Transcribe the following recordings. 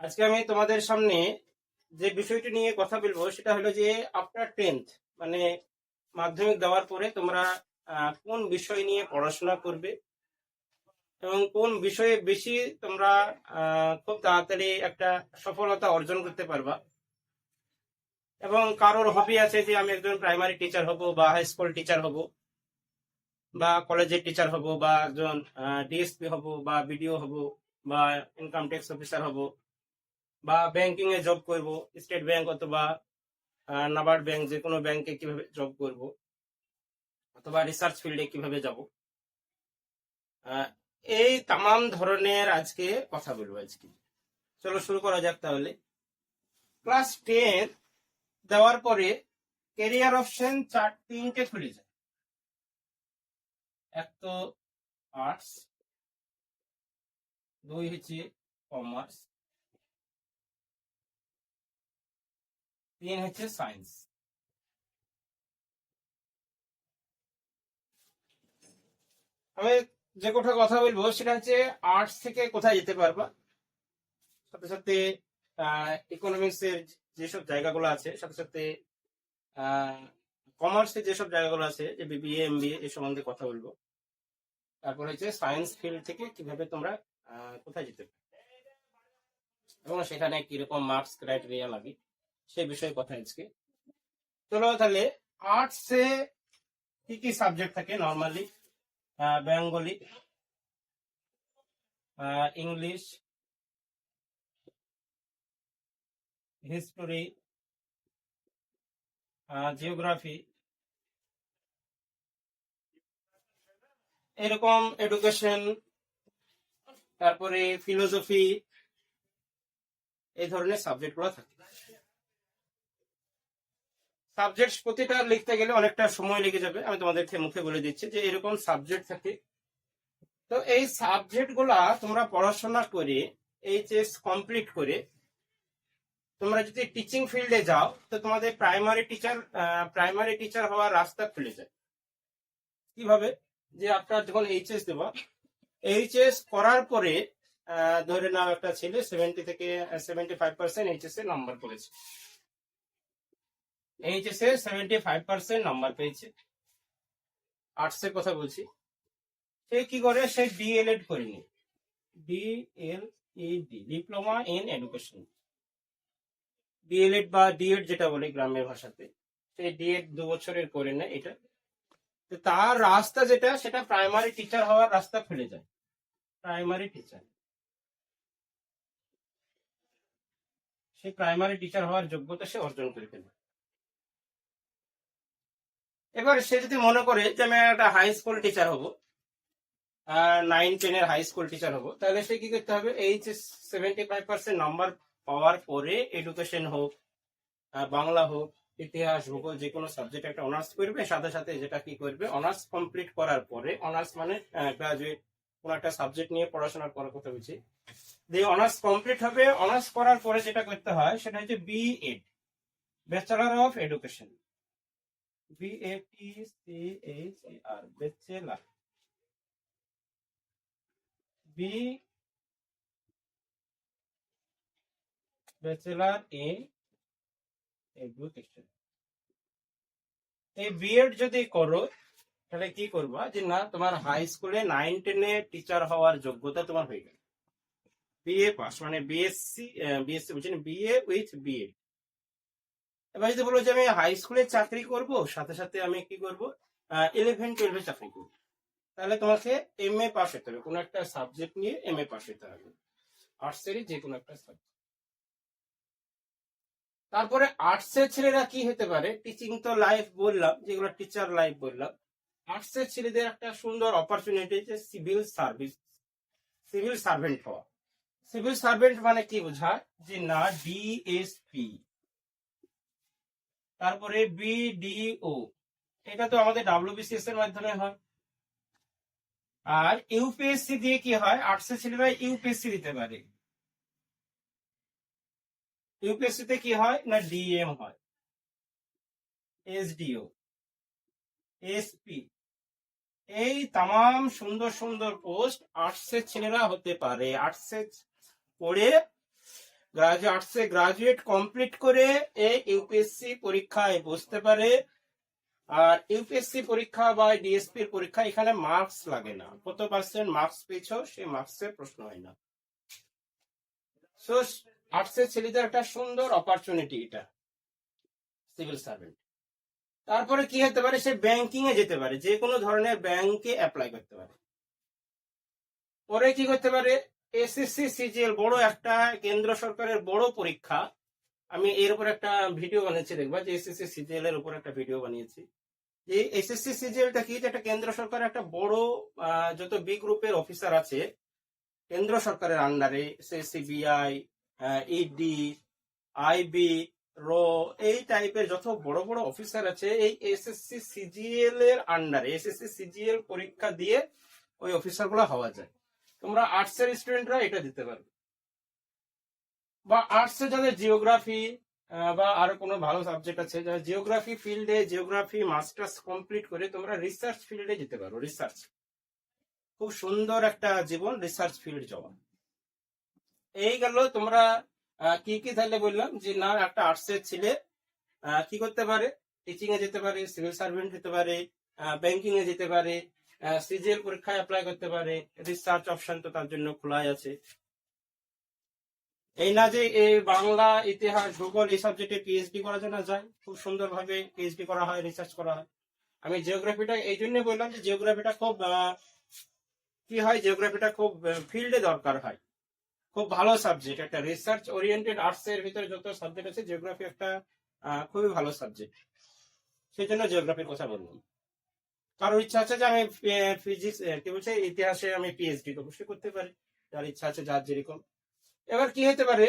আজকে আমি তোমাদের সামনে যে বিষয়টি নিয়ে কথা বলব, সেটা হলো যে আফটার টেন্থ মানে মাধ্যমিক দেওয়ার পরে তোমরা কোন বিষয় নিয়ে পড়াশোনা করবে এবং কোন বিষয়ে বেশি তোমরা খুব তাড়াতাড়ি একটা সফলতা অর্জন করতে পারবা এবং কারোর হবি আছে যে আমি একজন প্রাইমারি টিচার হব বা হাই স্কুল টিচার হব বা কলেজের টিচার হব বা একজন ডিএসপি হব বা বিডিও হব বা ইনকাম ট্যাক্স অফিসার হব। বা ব্যাংকিং এ জব করব স্টেট ব্যাংক অথবা নাবার্ড ব্যাংক যে কোনো ব্যাংকে কীভাবে জব করব, অথবা রিসার্চ ফিল্ডে কীভাবে যাব। এই তামাম ধরনের আজকে কথা বলব আজকে। চলো শুরু করা যাক তাহলে। ক্লাস টেন দেওয়ার পরে ক্যারিয়ার অপশন চার তিনটে খুলে যায়। এক তো আর্টস দুই হচ্ছে কমার্স তিন হচ্ছে সায়েন্স আমি যে কোঠা কথা বলব, সেটা হচ্ছে আর্টস থেকে কোথায় যেতে পারবা? সাথে সাথে ইকোনমিক্স এর যেসব জায়গাগুলো আছে, সাথে সাথে কমার্সের যেসব জায়গাগুলো আছে, যে বিবিএ এমবিএ এই সম্বন্ধে কথা বলব। তারপর হচ্ছে সায়েন্স ফিল্ড থেকে কীভাবে তোমরা কোথায় যেতে পারবে এবং সেখানে কীরকম মার্কস ক্রাইটেরিয়া লাগে? সেই বিষয়ে কথা আজকে। চলো তাহলে আর্টসে কি কি সাবজেক্ট থাকে normally Bengali English history geography এরকম এডুকেশন তারপরে ফিলোসফি এই ধরনের সাবজেক্টগুলো থাকে। সাবজেক্ট প্রতিটা লিখতে গেলে অনেকটা সময় লেগে যাবে। আমি তোমাদেরকে মুখে বলে দিচ্ছি যে এরকম সাবজেক্ট থাকে। তো এই সাবজেক্টগুলা তোমরা পড়াশোনা করে এইচএস কমপ্লিট করে, তোমরা যদি টিচিং ফিল্ডে যাও, তো তোমাদের প্রাইমারি টিচার প্রাইমারি টিচার হওয়ার রাস্তা খুলে যায়। কীভাবে? যে আপনার যখন এইচ এস দেবা এইচএস করার পরে ধরে নাও একটা ছেলে সেভেন্টি থেকে সেভেন্টি ফাইভ পার্সেন্ট এইচএস এ নাম্বার করেছে। এইচএস এর সেভেন্টি ফাইভ পার্সেন্ট নাম্বার পেয়েছে। আর্টস এর কথা বলছি। সে কি করে? সে ডিএলএড করেনি DLED diploma in education DElEd বা ডিএড যেটা বলে গ্রামের ভাষাতে সেই ডিএড দু বছরের করে নেয় এটা। তার রাস্তা যেটা, সেটা প্রাইমারি টিচার হওয়ার রাস্তা খুলে যায়। প্রাইমারি টিচার সে প্রাইমারি টিচার হওয়ার যোগ্যতা সে অর্জন করে ফেলে। এবার সে যদি মনে করে যে আমি একটা হাই স্কুল টিচার হব নাইন টেনের হাই স্কুল টিচার হব, তাহলে সে কি করতে হবে? H seventy five percent number পাওয়ার পরে এডুকেশন হোক বাংলা হোক, ইতিহাস ভূগোল যে কোনো সাবজেক্ট একটা অনার্স করবে, সাথে সাথে যেটা কি করবে অনার্স কমপ্লিট করার পরে অনার্স মানে গ্রাজুয়েট কোন একটা সাবজেক্ট নিয়ে পড়াশোনার করার কথা বলছি। দিয়ে অনার্স কমপ্লিট হবে অনার্স করার পরে যেটা করতে হয়, সেটা হচ্ছে B Ed bachelor of education B A T C H A R bachelor B bachelor in education এই বিএড যদি করো, তাহলে কি করবা? যে না, তোমার হাই স্কুলে নাইন টেনে টিচার হওয়ার যোগ্যতা তোমার হয়ে গেল। বিএ পাস মানে বিএসসি বিএসসি বলছেন বিএ উইথ বিএড এবার যদি বলো যে আমি হাই স্কুলে চাকরি করব, সাথে সাথে আমি কি করব? ইলেভেন টুয়েলভে চাকরি করব। তাহলে তোমাকে এম এ পাস হতে হবে। কোনো একটা সাবজেক্ট নিয়ে এম এ পাস হতে হবে। আর্টসেরই যে কোনো একটা সাবজেক্ট তারপরে আর্টসের ছেলেরা কি হতে পারে? টিচিং তো লাইফ বললাম, যেগুলো টিচার লাইফ বললাম। আর্টসের ছেলেদের একটা সুন্দর অপরচুনিটি যে সিভিল সার্ভিস সিভিল সার্ভেন্ট হওয়া। সিভিল সার্ভেন্ট মানে কি বোঝায়? যে না ডিএসপি তারপরে বিডিও এটা তো আমাদের ডাব্লিউবিসিএস এর মাধ্যমে হয়। আর ইউপিএসসি দিয়ে কি হয়? আর্টসের ছেলেরা ইউপিএসসি দিতে পারে। ইউপিএসসি তে কি হয়? না ডিএম হয়। এসডিও এসপি এই তাম সুন্দর সুন্দর পোস্ট আর্টসের ছেলেরা হতে পারে। আর্টসের পড়ে আর্টসে গ্রাজুয়েট কমপ্লিট করে ইউপিএসসি পরীক্ষায় বসতে পারে। আর ইউপিএসসি পরীক্ষা বা ডিএসপি পরীক্ষা, এখানে মার্কস লাগে না। কত পার্সেন্ট মার্কস পেয়েছ, সেই প্রশ্ন হয় না। সো আর্টসের ছেলেদের একটা সুন্দর অপরচুনিটি এটা সিভিল সার্ভেন্ট তারপরে কি হতে পারে, সে ব্যাংকিং এ যেতে পারে, যে কোনো ধরনের ব্যাংকে অ্যাপ্লাই করতে পারে। পরে কি করতে পারে এসএসসি সিজিএল বড় একটা কেন্দ্র সরকারের বড় পরীক্ষা। আমি এর উপর একটা ভিডিও বানিয়েছি, দেখবা যে এসএসসি সিজিএল এর উপর একটা ভিডিও বানিয়েছি। যে এসএসসি সিজিএলটা কি? একটা কেন্দ্র সরকারের একটা বড় যত বি গ্রুপের অফিসার আছে, কেন্দ্র সরকারের আন্ডারে সিবিআই ইডি আইবি র এই টাইপের যত বড় বড় অফিসার আছে, এই এসএসসি সিজিএল এর আন্ডারে এসএসসি সিজিএল পরীক্ষা দিয়ে ওই অফিসারগুলো হওয়া যায়। তোমরা আর্টস এর স্টুডেন্টরা এটা দিতে পারবে। বা আর্টস এ যাদের জিওগ্রাফি বা আরও কোনো ভালো সাবজেক্ট আছে, যারা জিওগ্রাফি ফিল্ডে জিওগ্রাফি মাস্টার্স কমপ্লিট করে তোমরা রিসার্চ ফিল্ডে যেতে পারো রিসার্চ খুব সুন্দর একটা জীবন রিসার্চ ফিল্ড যাওয়া। এই গেল তোমরা কি কি তাহলে বললাম যে না, একটা আর্টস এর ছেলে কি করতে পারে? টিচিং এ যেতে পারে সিভিল সার্ভেন্ট হতে পারে ব্যাংকিং এ যেতে পারে সিজিএল পরীক্ষায় অ্যাপ্লাই করতে পারে রিসার্চ অপশন তো তার জন্য খোলাই আছে। এই না যে এই বাংলা, ইতিহাস, ভূগোল, এই সাবজেক্টে পিএইচডি করার জন্য যায় খুব সুন্দরভাবে পিএইচডি করা হয় রিসার্চ করা হয়। আমি জিওগ্রাফিটা এই জন্য বললাম যে জিওগ্রাফিটা খুব কি হয় জিওগ্রাফিটা খুব ফিল্ডে দরকার হয়। খুব ভালো সাবজেক্ট একটা রিসার্চ ওরিয়েন্টেড আর্টস এর ভিতরে যত সাবজেক্ট আছে জিওগ্রাফি একটা খুবই ভালো সাবজেক্ট সেই জন্য জিওগ্রাফির কথা বললাম। কারোর ইচ্ছা আছে যে আমি ফিজিক্স কি বলছে, ইতিহাসে আমি পিএইচডি তো অবশ্যই করতে পারি। যার ইচ্ছা আছে, যার যেরকম। এবার কি হতে পারে,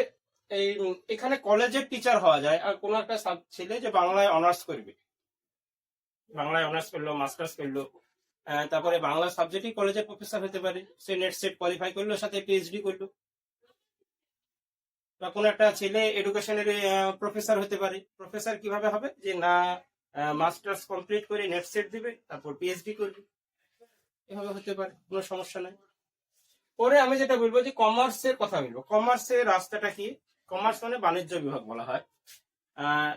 এই, এখানে কলেজের টিচার হওয়া যায়, আর কোন একটা ছেলে যে বাংলায় অনার্স করবে। বাংলায় অনার্স করল মাস্টার্স করল তারপরে বাংলা সাবজেক্টই কলেজের প্রফেসর হতে পারে। সে নেট সেট কোয়ালিফাই করল, সাথে পিএইচডি করল। বা কোনো একটা ছেলে এডুকেশনের প্রফেসর হতে পারে। প্রফেসর কীভাবে হবে? যে না মাস্টার্স কমপ্লিট করে নেট সেট দিবে, তারপর পিএইচডি করবে। এভাবে হতে পারে, কোনো সমস্যা নাই। পরে আমি যেটা বলব যে কমার্সের কথা বলব। কমার্সের রাস্তাটা কি? কমার্স মানে বাণিজ্য বিভাগ বলা হয়।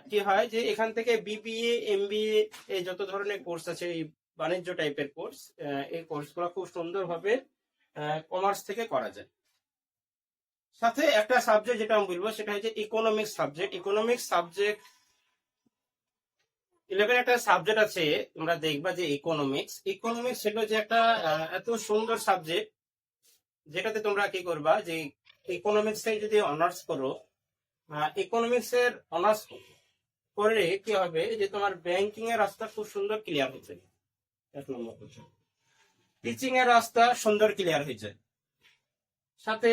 কি হয় যে এখান থেকে বিবিএ এমবিএ এই যত ধরনের কোর্স আছে, এই বাণিজ্য টাইপের কোর্স এই কোর্সগুলো খুব সুন্দরভাবে কমার্স থেকে করা যায়। সাথে একটা সাবজেক্ট যেটা আমি বলব, সেটা হচ্ছে economics subject economics subject eleven একটা সাবজেক্ট আছে, তোমরা দেখবা যে ইকোনমিক্স ইকোনমিক্স হলো যে একটা এত সুন্দর সাবজেক্ট যেটাতে তোমরা কি করবা যে ইকোনমিক্স এ যদি অনার্স করো ইকোনমিক্স এর অনার্স করে কি হবে যে তোমার ব্যাংকিং এর রাস্তা খুব সুন্দর ক্লিয়ার হচ্ছে। এক নম্বর টিচিং এর রাস্তা সুন্দর ক্লিয়ার হয়ে যায় সাথে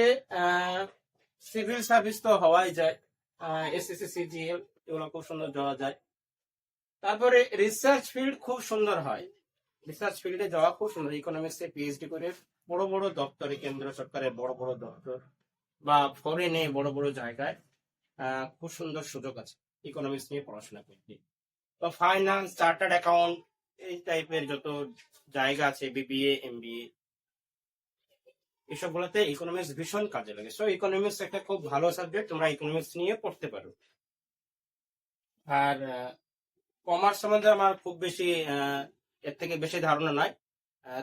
সিভিল সার্ভিস তো হওয়াই যায় এসএসসি সিজিএল এগুলো খুব সুন্দর দেওয়া যায়। তারপরে রিসার্চ ফিল্ড খুব সুন্দর হয়। রিসার্চ ফিল্ডে যাওয়া খুব সুন্দর। ইকোনমিক্স পিএইচডি করে বড় বড় দপ্তরে, কেন্দ্র সরকারের বড় বড় দপ্তর বা ফরেনে বড় বড় জায়গায় খুব সুন্দর সুযোগ আছে ইকোনমিক্স নিয়ে পড়াশোনা করতে। তো ফাইন্যান্স চার্টার্ড অ্যাকাউন্ট এই টাইপের যত জায়গা আছে বিবিএ এমবিএ এসবগুলোতে ইকোনমিক্স ভীষণ কাজে লাগে। সো ইকোনমিক্স একটা খুব ভালো সাবজেক্ট তোমরা ইকোনমিক্স নিয়ে পড়তে পারো। আর কমার্স সম্বন্ধে আমার খুব বেশি এর থেকে বেশি ধারণা নাই।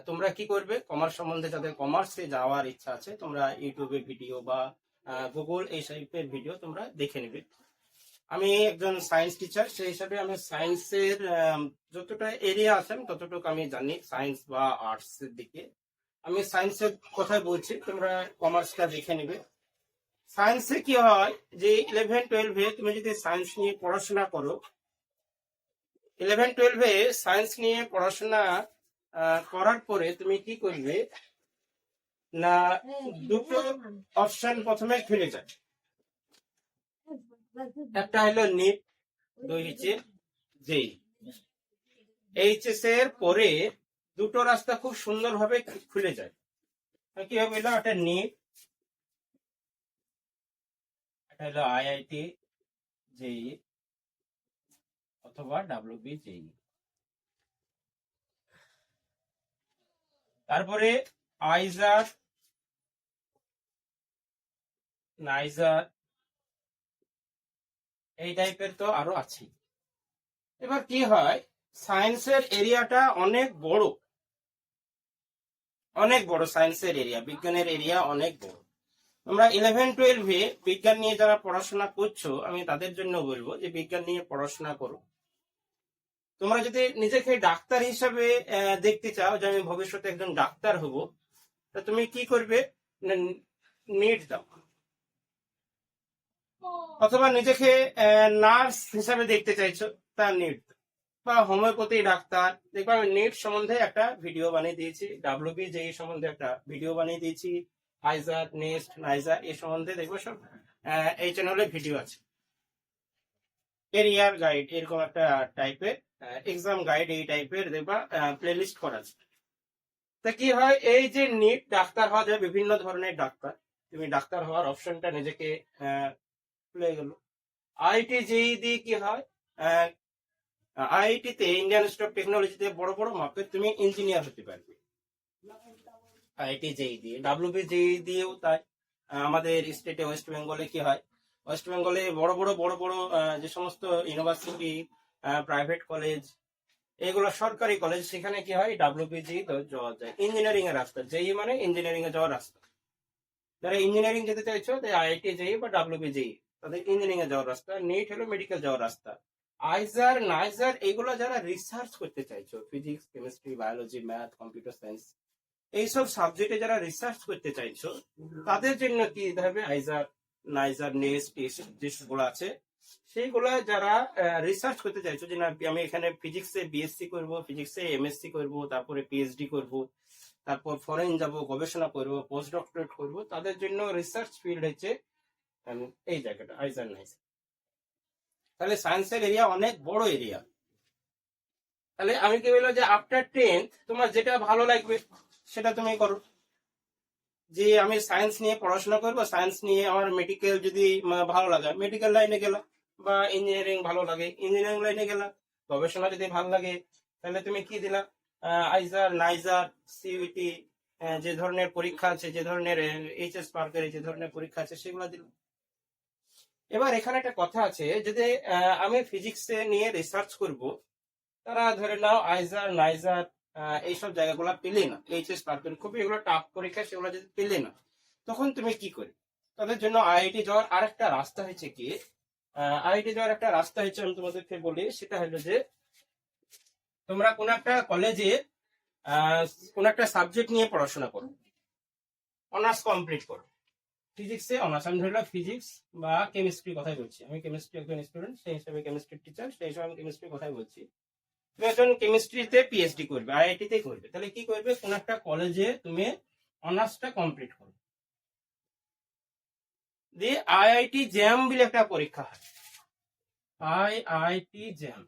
তোমরা কি করবে? কমার্স সম্বন্ধে যাদের কমার্সে যাওয়ার ইচ্ছা আছে, তোমরা ইউটিউবে ভিডিও বা গুগল এই টাইপের ভিডিও তোমরা দেখে নেবে। আমি একজন সায়েন্স টিচার সেই হিসাবে আমি সায়েন্সের যতটা এরিয়া আছে, আমি ততটুকু আমি জানি সায়েন্স বা আর্টস এর দিকে। আমি সায়েন্সের কথাই বলছি, তোমরা কমার্সটা দেখে নেবে। সায়েন্সে কি হয়? যে ইলেভেন টুয়েলভে তুমি যদি সায়েন্স নিয়ে পড়াশোনা করো ইলেভেন টুয়েলভে সায়েন্স নিয়ে পড়াশোনা করার পরে তুমি কি করবে? না, দুটো অপশন প্রথমে খুলে যায় একটা হলো নিট দুই হচ্ছে জেই এইচএস এর পরে দুটো রাস্তা খুব সুন্দরভাবে খু- খুলে যায়। কি হবে এলো একটা নিট একটা হলো আইআইটি জেই অথবা ডাব্লিউবিজেই। তারপরে আইজার, নাইজার, এই টাইপের তো আরও আছে এবার কি হয়? সায়েন্সের এরিয়াটা অনেক বড়। অনেক বড় সায়েন্সের এরিয়া, বিজ্ঞানের এরিয়া অনেক বড়। তোমরা ইলেভেন টুয়েলভে বিজ্ঞান নিয়ে যারা পড়াশোনা করছ, আমি তাদের জন্য বলব যে বিজ্ঞান নিয়ে পড়াশোনা করো। তোমরা যদি নিজেকে ডাক্তার হিসাবে দেখতে চাও যে আমি ভবিষ্যতে একজন ডাক্তার হব, তা তুমি কি করবে? নিট দাও। অথবা নিজেকে নার্স হিসাবে দেখতে চাইছো, তা নিট বা হোমিওপ্যাথি ডাক্তার, দেখবে আমি নিট সম্বন্ধে একটা ভিডিও বানিয়ে দিয়েছি ডাব্লিউবি জে সম্বন্ধে একটা ভিডিও বানিয়ে দিয়েছি আইজার নেস্ট, নাইজার এ সম্বন্ধে দেখব সব এই চ্যানেলে ভিডিও আছে। এরিয়ার গাইড এরকম একটা টাইপের এক্সাম গাইড এই টাইপের দেখবা প্লেলিস্ট করা আছে। তা কি হয়, এই যে নিট ডাক্তার হওয়া যায়, বিভিন্ন ধরনের ডাক্তার। তুমি ডাক্তার হওয়ার অপশনটা নিজেকে খুলে গেল আইটি দিয়ে কি হয় আইআইটি তে ইন্ডিয়ান ইনস্টিটিউট অফ টেকনোলজিতে বড় বড় মাপের তুমি ইঞ্জিনিয়ার হতে পারবে। আইআইটি দিয়ে ডাব্লিউবি দিয়েও তাই। আমাদের স্টেটে ওয়েস্ট বেঙ্গলে কি হয় ওয়েস্ট বেঙ্গলে বড় বড় বড় বড় যে সমস্ত ইউনিভার্সিটি প্রাইভেট কলেজ এগুলো সরকারি কলেজ সেখানে কি হয়? ডাব্লিউবিজি যাওয়া যায়। ইঞ্জিনিয়ারিং এর রাস্তা, যেই মানে ইঞ্জিনিয়ারিং এ যাওয়ার রাস্তা। যারা ইঞ্জিনিয়ারিং যেতে চাইছো আইআইটি যেই বা ডাব্লিউবিজি তাদের ইঞ্জিনিয়ারিং এ যাওয়ার রাস্তা নিট হলো মেডিকেল যাওয়ার রাস্তা। আইজার নাইজার এগুলো যারা রিসার্চ করতে চাইছো physics chemistry biology math computer science এইসব সাবজেক্টে যারা রিসার্চ করতে চাইছো, তাদের জন্য কি হবে? আইজার নাইজার নেস্ট যেগুলো আছে সেইগুলো যারা রিসার্চ করতে চাইছো যে না আমি এখানে ফিজিক্সে বিএসসি করব ফিজিক্সে এমএসসি করব, তারপরে পিএইচডি করব, তারপর ফরেন যাব, গবেষণা করব পোস্ট ডক্টরেট করব, তাদের জন্য রিসার্চ ফিল্ড হচ্ছে এই জায়গাটা আইজার নাইজার তাহলে সায়েন্সের এরিয়া অনেক বড় এরিয়া তাহলে আমি কি বলব যে আফটার টেন্থ তোমার যেটা ভালো লাগবে, সেটা তুমি করো। যে আমি সায়েন্স নিয়ে পড়াশোনা করব সায়েন্স নিয়ে আমার মেডিকেল যদি ভালো লাগে মেডিকেল লাইনে গেলাম। বা ইঞ্জিনিয়ারিং ভালো লাগে। ইঞ্জিনিয়ারিং লাইনে গেলাম, গবেষণা যদি ভালো লাগে, তাহলে তুমি কি দিলা? আইজার নাইজার সিইটি যে ধরনের পরীক্ষা আছে, যে ধরনের এইচএস পার্কের যে ধরনের পরীক্ষা আছে, সেগুলো দিলাম এবার এখানে একটা কথা আছে, যদি আমি ফিজিক্সে নিয়ে রিসার্চ করব, তারা ধরে নাও আইজার নাইজার এইসব জায়গাগুলো পেলে না। এইচএস পার্কের খুবই এগুলো টাফ পরীক্ষা, সেগুলো যদি পেলে না, তখন তুমি কি করবে তাদের জন্য আইআইটি যাওয়ার আরেকটা রাস্তা হয়েছে কি আইআইটি যাওয়ার একটা রাস্তা হচ্ছে আমি তোমাদেরকে বলি, সেটা হলো যে তোমরা কোন একটা কলেজে কোন একটা সাবজেক্ট নিয়ে পড়াশোনা করো। অনার্স কমপ্লিট করো। ফিজিক্সে অনার্স আমি ধরলাম ফিজিক্স বা কেমিস্ট্রি কথাই বলছি। আমি কেমিস্ট্রি একজন স্টুডেন্ট সেই হিসাবে কেমিস্ট্রির টিচার সেই হিসাবে আমি কেমিস্ট্রির কথাই বলছি। তুমি একজন কেমিস্ট্রিতে পিএইচডি করবে আইআইটি তে করবে। তাহলে কি করবে? কোন একটা কলেজে তুমি অনার্সটা কমপ্লিট করবে দিয়ে আইআইটি জ্যাম বলে একটা পরীক্ষা হয়। আইআইটি জ্যাম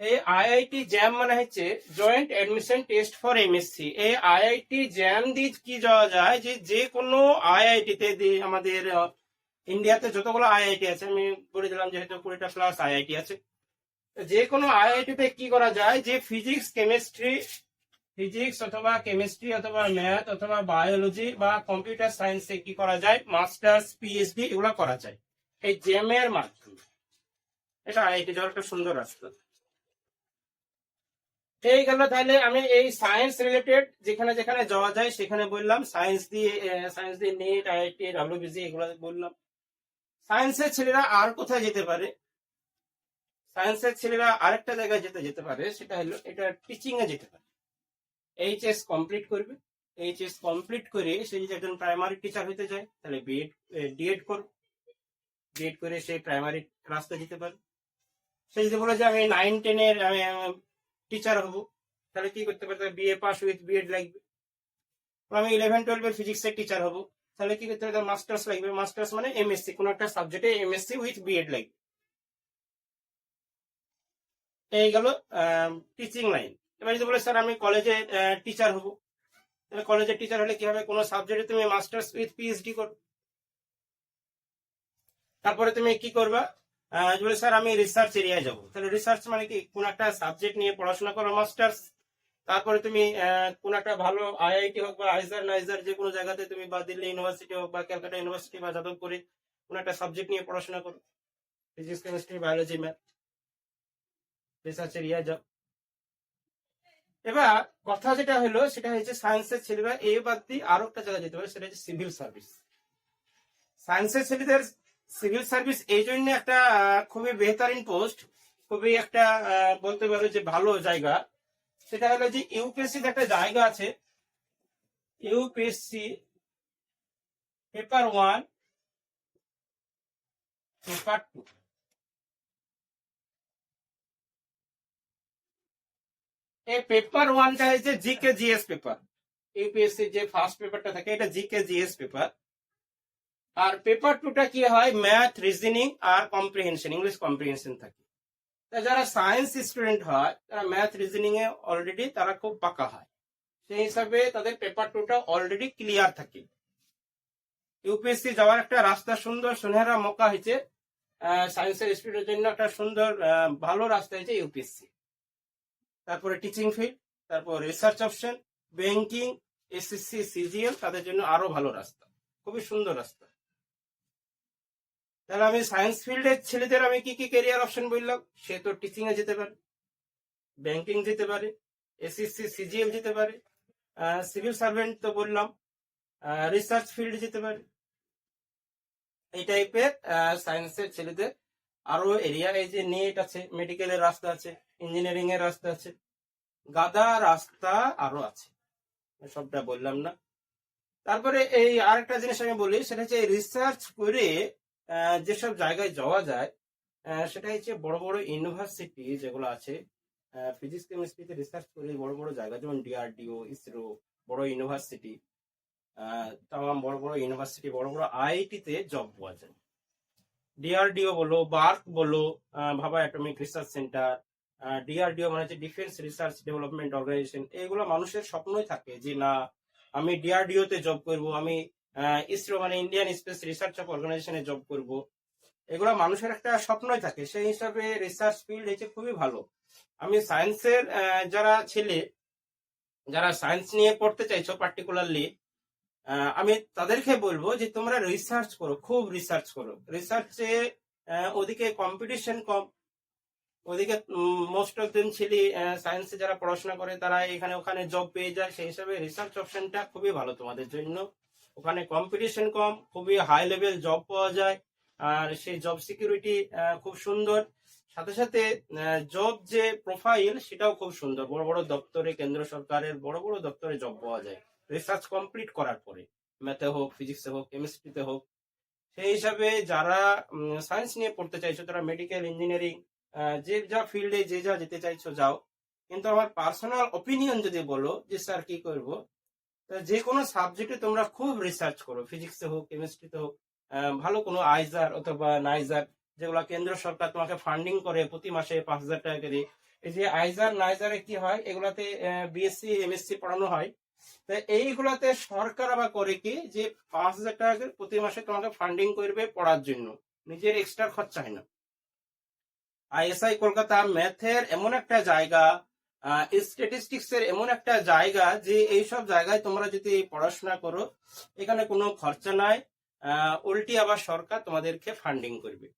এই আইআইটি জ্যাম মানে হচ্ছে joint admission test for MSc এই আইআইটি জ্যাম দিয়ে কি যাওয়া যায় যে যে কোনো আইআইটি তে আমাদের ইন্ডিয়াতে যতগুলো আইআইটি আছে, আমি বলে দিলাম যেহেতু কুড়িটা প্লাস আইআইটি আছে। যে কোনো আইআইটি তে কি করা যায় যে ফিজিক্স কেমিস্ট্রি ফিজিক্স অথবা কেমিস্ট্রি অথবা ম্যাথ অথবা বায়োলজি বা কম্পিউটার সায়েন্সে কি করা যায়? মাস্টার্স পিএইচডি এগুলো করা যায়। এই জ্যাম এর মাধ্যমে। এটা আইআইটি যাওয়ার একটা সুন্দর রাস্তা এই গেল তাহলে আমি এই সায়েন্স রিলেটেড যেখানে যেখানে যাওয়া যায় সেখানে বললাম। সায়েন্স দিয়ে সায়েন্স দিয়ে নেট আইআইটি ডাব্লিউবিসি এগুলো বললাম। সায়েন্সের ছেলেরা আর কোথায় যেতে পারে? সায়েন্সের ছেলেরা আরেকটা জায়গায় যেতে যেতে পারে, সেটা হলো এটা টিচিং এ যেতে পারে। এইচএস কমপ্লিট করবে। এইচএস কমপ্লিট করে সে যদি একজন প্রাইমারি টিচার হতে চায়, তাহলে বিএড ডিএড করবে ডিএড করে। সে প্রাইমারি রাস্তায় যেতে পারে। সে যদি বলে যে আমি নাইন টেনের আমি টিচার হব, তাহলে কি করতে পারে বিএ পাস উইথ বিএড লাগবে। আমি ইলেভেন টুয়েলভের ফিজিক্সের টিচার হব, তাহলে কি করতে হবে মাস্টার্স লাগবে। মাস্টার্স মানে এমএসসি কোনো একটা সাবজেক্টে এমএসসি উইথ বিএড লাগবে। এই গেল টিচিং লাইন এবার যদি বলে, স্যার, আমি কলেজে টিচার হব। তাহলে কলেজের টিচার হলে কি হবে? কোনো সাবজেক্টে তুমি মাস্টার্স উইথ পিএইচডি করো। তারপরে তুমি কি করবা? বলে, স্যার, আমি রিসার্চ এরিয়ায় যাব। তাহলে রিসার্চ মানে কি? কোন একটা সাবজেক্ট নিয়ে পড়াশোনা করো মাস্টার্স তারপরে তুমি কোন একটা ভালো আইআইটি হোক বা আইজার নাইজার যে কোনো জায়গাতে তুমি, বা দিল্লি ইউনিভার্সিটি হোক বা ক্যালকাটা ইউনিভার্সিটি বা যাদবপুরে কোন একটা সাবজেক্ট নিয়ে পড়াশোনা করো। Physics chemistry biology math research এরিয়ায় যাও। এবার কথা যেটা হলো, সেটা হচ্ছে সায়েন্সের ছেলেরা, এ বাদ দিয়ে আরও একটা জায়গায় যেতে পারে, সেটা হচ্ছে সিভিল সার্ভিস সায়েন্সের ছেলেদের সিভিল সার্ভিস এই জন্য একটা খুবই বেহতারিন পোস্ট খুবই একটা বলতে পারো যে ভালো জায়গা। সেটা হলো যে ইউপিএসসি একটা জায়গা আছে। UPSC paper one paper two এই পেপার ওয়ানটা হচ্ছে জিকে জিএস পেপার ইউপিএসসি যে ফার্স্ট পেপারটা থাকে, এটা জিকে জিএস পেপার আর পেপার টুটা কি হয়? ম্যাথ রিজনিং আর কম্প্রিহেনশন ইংলিশ কম্প্রিহেনশন থাকে। যারা সায়েন্স স্টুডেন্ট হয়, তারা ম্যাথ রিজনিং এ অলরেডি তারা খুব পাকা হয়। সেই হিসাবে তাদের পেপার টুটা অলরেডি ক্লিয়ার থাকে। ইউপিএসসি যাওয়ার একটা রাস্তা সুন্দর, সুনহেরা মৌকা হয়েছে সায়েন্সের স্টুডেন্টের জন্য একটা সুন্দর ভালো রাস্তা হয়েছে ইউপিএসসি তারপরে টিচিং ফিল্ড তারপর research option banking SSC CGL তাদের জন্য আরও ভালো রাস্তা। খুবই সুন্দর রাস্তা। তাহলে আমি সায়েন্স ফিল্ডের ছেলেদের আমি কি কি ক্যারিয়ার অপশন বললাম? সে তো টিচিং এ যেতে পারে ব্যাংকিং যেতে পারে এসএসসি সিজিএল যেতে পারে সিভিল সার্ভেন্ট তো বললাম রিসার্চ ফিল্ড যেতে পারে। এই টাইপের সায়েন্সের ছেলেদের আরও এরিয়া এই যে নেট আছে মেডিকেলের রাস্তা আছে। ইঞ্জিনিয়ারিং এর রাস্তা আছে, গাদা রাস্তা আরও আছে। সবটা বললাম না। তারপরে এই আরেকটা জিনিস আমি বলি, সেটা হচ্ছে রিসার্চ করে যেসব জায়গায় যাওয়া যায় সেটা হচ্ছে বড় বড় ইউনিভার্সিটি যেগুলো আছে ফিজিক্স কেমিস্ট্রিতে রিসার্চ করে বড় বড় জায়গা, যেমন ডিআরডিও ইসরো বড় ইউনিভার্সিটি তাম বড় বড় ইউনিভার্সিটি বড় বড় আইআইটি তে জব পাওয়া যায়। ডিআরডিও বলো বার্ক বলো ভাবা অ্যাটমিক রিসার্চ সেন্টার ডিআরডিও মানে হচ্ছে ডিফেন্স রিসার্চ ডেভেলপমেন্ট অর্গানাইজেশন এগুলো মানুষের স্বপ্নই থাকে যে, না, আমি ডিআরডিও তে জব করব, আমি ইসরো মানে ইন্ডিয়ান স্পেস রিসার্চ অফ অর্গানাইজেশনে জব করব। এগুলো মানুষের একটা স্বপ্নই থাকে। সেই হিসাবে রিসার্চ ফিল্ড হচ্ছে খুবই ভালো। আমি সায়েন্সের যারা ছেলে, যারা সায়েন্স নিয়ে পড়তে চাইছো পার্টিকুলারলি আমি তাদেরকে বলব যে, তোমরা রিসার্চ করো, খুব রিসার্চ করো। রিসার্চে ওদিকে কম্পিটিশন কম ওদিকে মোস্ট অফ দিন ছেলে সায়েন্সে যারা পড়াশোনা করে, তারা এখানে ওখানে জব পেয়ে যায়। সেই হিসাবে রিসার্চ অপশনটা খুবই ভালো তোমাদের জন্য। ওখানে কম্পিটিশন কম, খুবই হাই লেভেল জব পাওয়া যায়। আর সেই জব সিকিউরিটি খুব সুন্দর। সাথে সাথে জব যে প্রোফাইল সেটাও খুব সুন্দর। বড় বড় দপ্তরে, কেন্দ্র সরকারের বড় বড় দপ্তরে জব পাওয়া যায়। রিসার্চ কমপ্লিট করার পরে ম্যাথে হোক ফিজিক্সে হোক কেমিস্ট্রিতে হোক। সেই হিসাবে যারা সায়েন্স নিয়ে পড়তে চাইছো, তারা মেডিকেল ইঞ্জিনিয়ারিং যে যা ফিল্ডে যে যা যেতে চাইছো, যাও। কিন্তু আমার পার্সোনাল ওপিনিয়ন যদি বলো যে, স্যার, কি করব? যে কোনো সাবজেক্টে তোমরা খুব রিসার্চ করো। ফিজিক্সে হোক কেমিস্ট্রিতে হোক ভালো কোনো আইজার অথবা নাইজার, যেগুলো কেন্দ্র সরকার তোমাকে ফান্ডিং করে প্রতি মাসে পাঁচ হাজার টাকা করে। এই যে আইজার, নাইজারে কি হয়? এগুলাতে বিএসসি এমএসসি পড়ানো হয়। তো এইগুলাতে সরকার আবার করে কি? যে পাঁচ হাজার টাকা প্রতি মাসে তোমাকে ফান্ডিং করবে পড়ার জন্য। নিজের এক্সট্রা খরচা হয় না। আইএসআই কলকাতা ম্যাথের এমন একটা জায়গা স্ট্যাটিস্টিক্স এর এমন একটা জায়গা যে এইসব জায়গায় তোমরা যদি পড়াশোনা করো, এখানে কোনো খরচা নাই উল্টি আবার সরকার তোমাদেরকে ফান্ডিং করবে।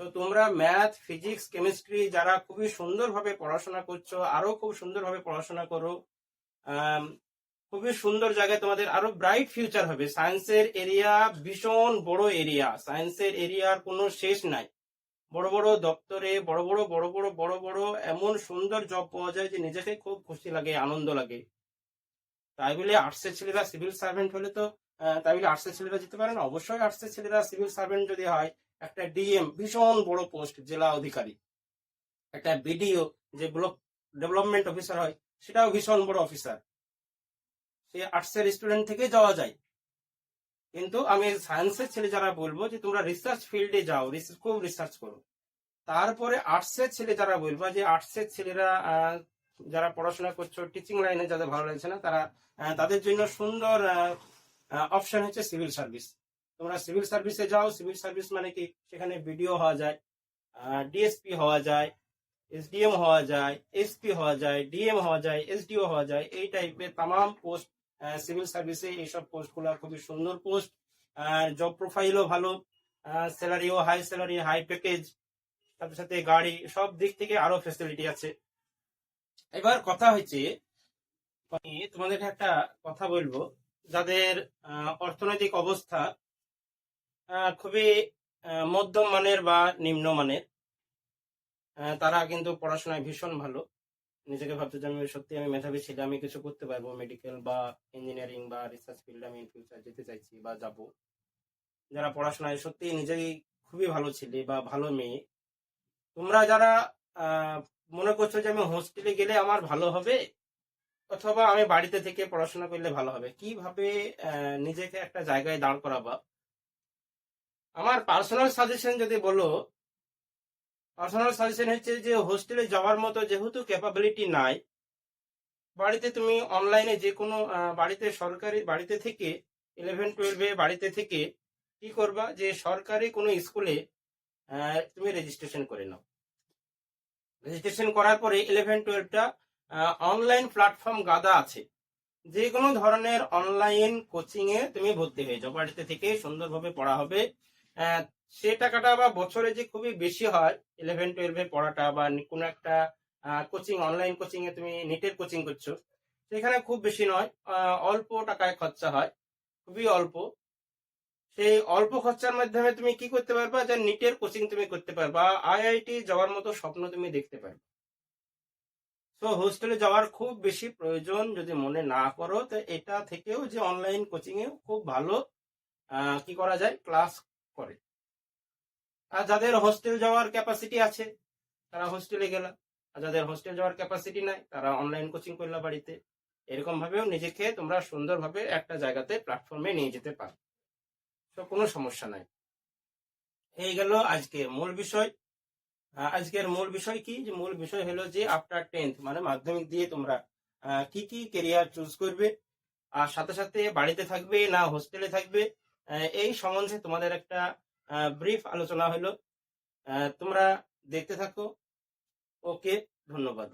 তো তোমরা ম্যাথ ফিজিক্স কেমিস্ট্রি যারা খুবই সুন্দরভাবে পড়াশোনা করছ, আরও খুব সুন্দরভাবে পড়াশোনা করো খুবই সুন্দর জায়গায় তোমাদের আরও ব্রাইট ফিউচার হবে। সায়েন্সের এরিয়া ভীষণ বড় এরিয়া সায়েন্সের এরিয়ার কোনো শেষ নাই। বড় বড় দপ্তরে, বড় বড় বড় বড় বড় বড় এমন সুন্দর জব পাওয়া যায় যে নিজেকে খুব খুশি লাগে, আনন্দ লাগে। তাই বলে আর্টসের ছেলেরা সিভিল সার্ভেন্ট হলে তো তাই বলে আর্টসের ছেলেরা যেতে পারে না? অবশ্যই আর্টসের ছেলেরা সিভিল সার্ভেন্ট যদি হয়, একটা ডিএম ভীষণ বড় পোস্ট জেলা অধিকারী। একটা বিডিও যে ব্লক ডেভেলপমেন্ট অফিসার হয়, সেটাও ভীষণ বড় অফিসার সে আর্টসের স্টুডেন্ট থেকে যাওয়া যায়। কিন্তু আমি সায়েন্সের ছেলে যারা বলব যে তোমরা রিসার্চ ফিল্ডে যাও খুব রিসার্চ করো। তারপরে আর্টসের ছেলে যারা বলব, যে আর্টসের ছেলেরা যারা পড়াশোনা করছ টিচিং লাইনে যাদের ভালো লাগছে না, তারা তাদের জন্য সুন্দর অপশন হচ্ছে সিভিল সার্ভিস তোমরা সিভিল সার্ভিসে যাও সিভিল সার্ভিস মানে কি? সেখানে বিডিও হওয়া যায় ডিএসপি হওয়া যায় এসডিএম হওয়া যায় এসপি হওয়া যায় ডিএম হওয়া যায় এসডিও হওয়া যায়, এই টাইপের তাম পোস্ট সিভিল সার্ভিসে এইসব পোস্ট পোস্টগুলো খুবই সুন্দর পোস্ট জব প্রোফাইলও ভালো স্যালারিও হাই স্যালারি হাই প্যাকেজ সাথে সাথে গাড়ি, সব দিক থেকে আরও ফেসিলিটি আছে। এবার কথা হচ্ছে, আমি তোমাদেরকে একটা কথা বলব, যাদের অর্থনৈতিক অবস্থা খুবই মধ্যম মানের বা নিম্ন মানের তারা কিন্তু পড়াশোনায় ভীষণ ভালো। নিজেকে ভাবতে আমি সত্যি আমি মেধাবী ছেলে আমি কিছু করতে পারব মেডিকেল বা ইঞ্জিনিয়ারিং বা রিসার্চ ফিল্ডে আমি ফিউচার যেতে চাইছি বা যাব। যারা পড়াশোনায় সত্যি নিজেই খুবই ভালো ছেলে বা ভালো মেয়ে, তোমরা যারা মনে করছ যে আমি হোস্টেলে গেলে আমার ভালো হবে, অথবা আমি বাড়িতে থেকে পড়াশোনা করলে ভালো হবে, কীভাবে নিজেকে একটা জায়গায় দাঁড় করাবা? আমার পার্সোনাল সাজেশন যদি বলো পার্সোনাল সাজেশন হচ্ছে যে হোস্টেলে যাওয়ার মতো যেহেতু ক্যাপাবিলিটি নাই, বাড়িতে তুমি অনলাইনে যে কোনো বাড়িতে সরকারি, বাড়িতে থেকে ইলেভেন টুয়েলভে বাড়িতে থেকে কি করবা যে সরকারি কোনো স্কুলে তুমি রেজিস্ট্রেশন করে নাও। রেজিস্ট্রেশন করার পরে ইলেভেন টুয়েলভটা অনলাইন প্ল্যাটফর্ম গাদা আছে। যে কোনো ধরনের অনলাইন কোচিংয়ে তুমি ভর্তি হয়ে যাও। বাড়িতে থেকে সুন্দরভাবে পড়া হবে। সে টাকাটা বা বছরে যে খুবই বেশি হয় ইলেভেন টুয়েলভে পড়াটা বা কোনো একটা কোচিং অনলাইন কোচিং এ তুমি নেটের কোচিং করছ, সেখানে খুব বেশি নয় অল্প টাকায় খরচা হয়, খুবই অল্প। সেই অল্প খরচার মাধ্যমে তুমি কি করতে পারবা যে নিটের কোচিং তুমি করতে পারবা, আইআইটি যাওয়ার মতো স্বপ্ন তুমি দেখতে পারবে। তো হোস্টেলে যাওয়ার খুব বেশি প্রয়োজন যদি মনে না করো, তো এটা থেকেও যে অনলাইন কোচিং এ খুব ভালো কি করা যায় ক্লাস করে। আর যাদের হোস্টেল যাওয়ার ক্যাপাসিটি আছে, তারা হোস্টেলে গেলা আর যাদের হোস্টেল যাওয়ার ক্যাপাসিটি নাই, তারা অনলাইন কোচিং করলা বাড়িতে। এরকম ভাবেও নিজেকে তোমরা সুন্দরভাবে একটা জায়গাতে প্ল্যাটফর্মে নিয়ে যেতে পারো। তো কোনো সমস্যা নাই। এই গেল আজকে মূল বিষয়। আজকের মূল বিষয় কি? যে মূল বিষয় হলো যে আফটার টেন্থ মানে মাধ্যমিক দিয়ে তোমরা কি কি কেরিয়ার চুজ করবে? আর সাথে সাথে বাড়িতে থাকবে না হোস্টেলে থাকবে? এই সম্বন্ধে তোমাদের একটা ব্রিফ আলোচনা হলো। তোমরা দেখতে থাকো। ওকে ধন্যবাদ।